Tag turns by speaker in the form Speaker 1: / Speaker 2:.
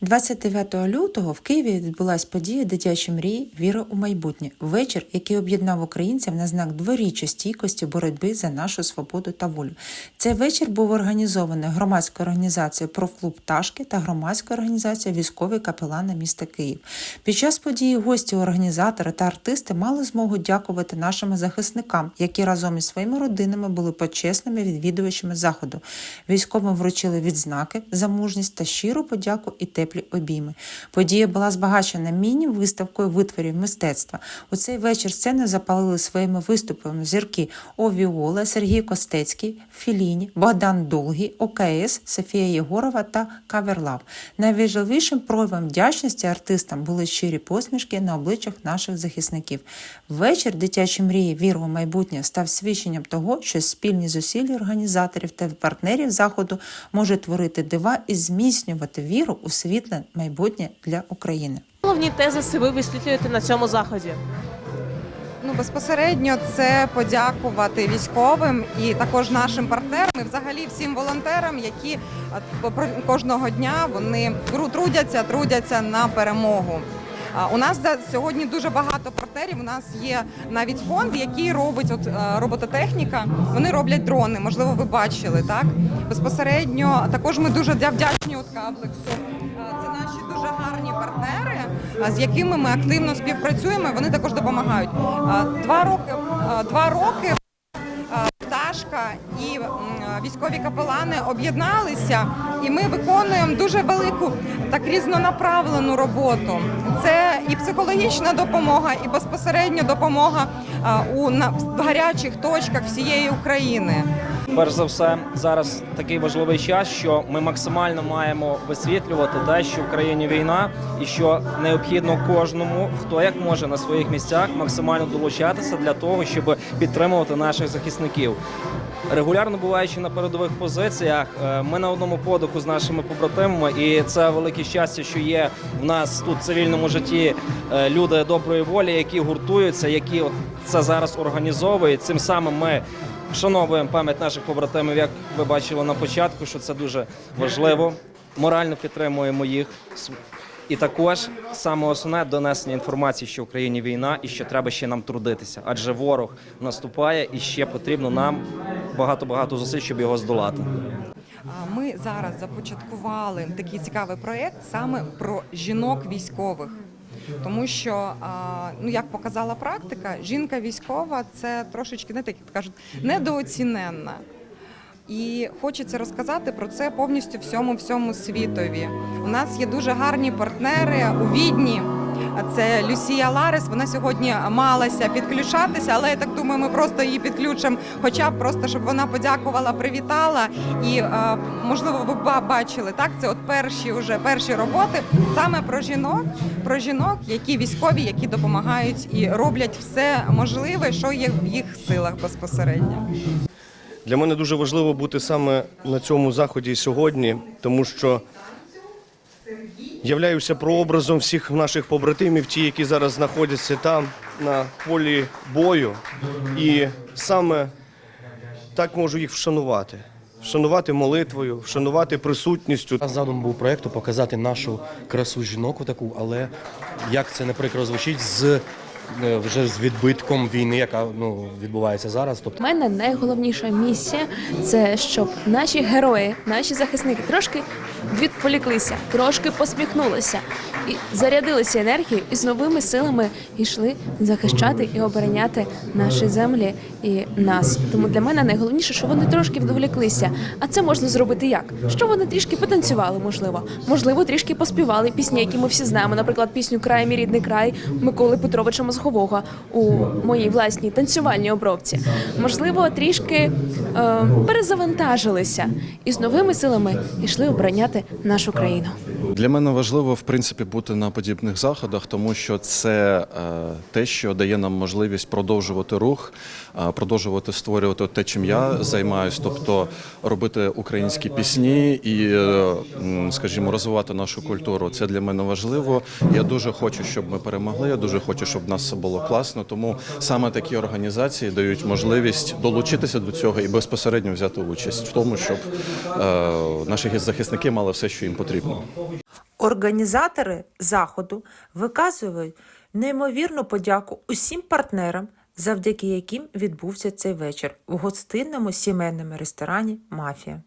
Speaker 1: 29 лютого в Києві відбулась подія Дитячі мрії Віра у майбутнє. Вечір, який об'єднав українців на знак дворіччя стійкості боротьби за нашу свободу та волю. Цей вечір був організований громадською організацією «Профклуб Пташки та громадською організацією Військові капелани міста Київ. Під час події гості, організатори та артисти мали змогу дякувати нашим захисникам, які разом із своїми родинами були почесними відвідувачами заходу. Військовим вручили відзнаки за мужність та щиру подяку і теплі обійми. Подія була збагачена міні-виставкою витворів мистецтва. У цей вечір сцени запалили своїми виступами зірки Овіола, Сергій Костецький, Філіні, Богдан Долгий, ОКС, Софія Єгорова та Каверлав. Найважливішим проявом вдячності артистам були щирі посмішки на обличчях наших захисників. Вечір дитячі мрії віру у майбутнє став свідченням того, що спільні зусилля організаторів та партнерів заходу можуть творити дива і зміцнювати віру у світле майбутнє для України.
Speaker 2: Головні тезиси ви висвітлюєте на цьому заході.
Speaker 3: Ну, безпосередньо це подякувати військовим і також нашим партнерам, і взагалі всім волонтерам, які кожного дня вони трудяться, трудяться на перемогу. У нас сьогодні дуже багато партнерів. У нас є навіть фонд, який робить от е, робототехніка. Вони роблять дрони. Можливо, ви бачили так. Безпосередньо також ми дуже вдячні от Каблексу. Е, Це наші дуже гарні партнери, з якими ми активно співпрацюємо. Вони також допомагають. Два роки два роки пташка і військові капелани об'єдналися, і ми виконуємо дуже велику так різнонаправлену роботу. Це і психологічна допомога, і безпосередньо допомога у на гарячих точках всієї України.
Speaker 4: Перш за все, зараз такий важливий час, що ми максимально маємо висвітлювати те, що в країні війна, і що необхідно кожному, хто як може на своїх місцях, максимально долучатися для того, щоб підтримувати наших захисників. Регулярно буваючи на передових позиціях, е, ми на одному подиху з нашими побратимами, і це велике щастя, що є в нас тут в цивільному житті е, люди доброї волі, які гуртуються, які це зараз організовують. Цим самим ми вшановуємо пам'ять наших побратимів, як ви бачили на початку, що це дуже важливо. Морально підтримуємо їх. І також саме основне донесення інформації, що в Україні війна і що треба ще нам трудитися, адже ворог наступає і ще потрібно нам багато багато зусиль, щоб його здолати.
Speaker 3: Ми зараз започаткували такий цікавий проєкт саме про жінок військових. Тому що, ну як показала практика, жінка військова це трошечки не так кажуть, недооціненна. І хочеться розказати про це повністю всьому всьому світові. У нас є дуже гарні партнери у Відні. Це Люсія Ларес. Вона сьогодні малася підключатися, але я так думаю, ми просто її підключимо, хоча б просто щоб вона подякувала, привітала. І е, можливо, ви ба- бачили так. Це от перші вже перші роботи саме про жінок, про жінок, які військові, які допомагають і роблять все можливе, що є в їх силах безпосередньо.
Speaker 5: Для мене дуже важливо бути саме на цьому заході сьогодні, тому що являюся прообразом всіх наших побратимів, ті, які зараз знаходяться там на полі бою, і саме так можу їх вшанувати. Вшанувати молитвою, вшанувати присутністю.
Speaker 6: Задум був проєкту показати нашу красу жінок таку, але як це не прикро звучить з вже з відбитком війни, яка ну відбувається зараз. Тобто
Speaker 7: мене найголовніша місія це щоб наші герої, наші захисники трошки відполіклися, трошки посміхнулися і зарядилися енергією і з новими силами йшли захищати і обороняти наші землі і нас. Тому для мене найголовніше, що вони трошки відволіклися. А це можна зробити як? Що вони трішки потанцювали, можливо, можливо, трішки поспівали пісні, які ми всі знаємо. Наприклад, пісню Край мій рідний край Миколи Петровича Мозгового у моїй власній танцювальній обробці. Можливо, трішки е, перезавантажилися і з новими силами йшли обороняти нашу країну.
Speaker 8: Для мене важливо в принципі бути на подібних заходах, тому що це е, те, що дає нам можливість продовжувати рух, е, продовжувати створювати те, чим я займаюсь, тобто робити українські пісні і, е, скажімо, розвивати нашу культуру. Це для мене важливо. Я дуже хочу, щоб ми перемогли. Я дуже хочу, щоб нас це було класно. Тому саме такі організації дають можливість долучитися до цього і безпосередньо взяти участь в тому, щоб е, наші захисники мали все, що їм потрібно.
Speaker 1: Організатори заходу виказують неймовірну подяку усім партнерам, завдяки яким відбувся цей вечір в гостинному сімейному ресторані Мафія.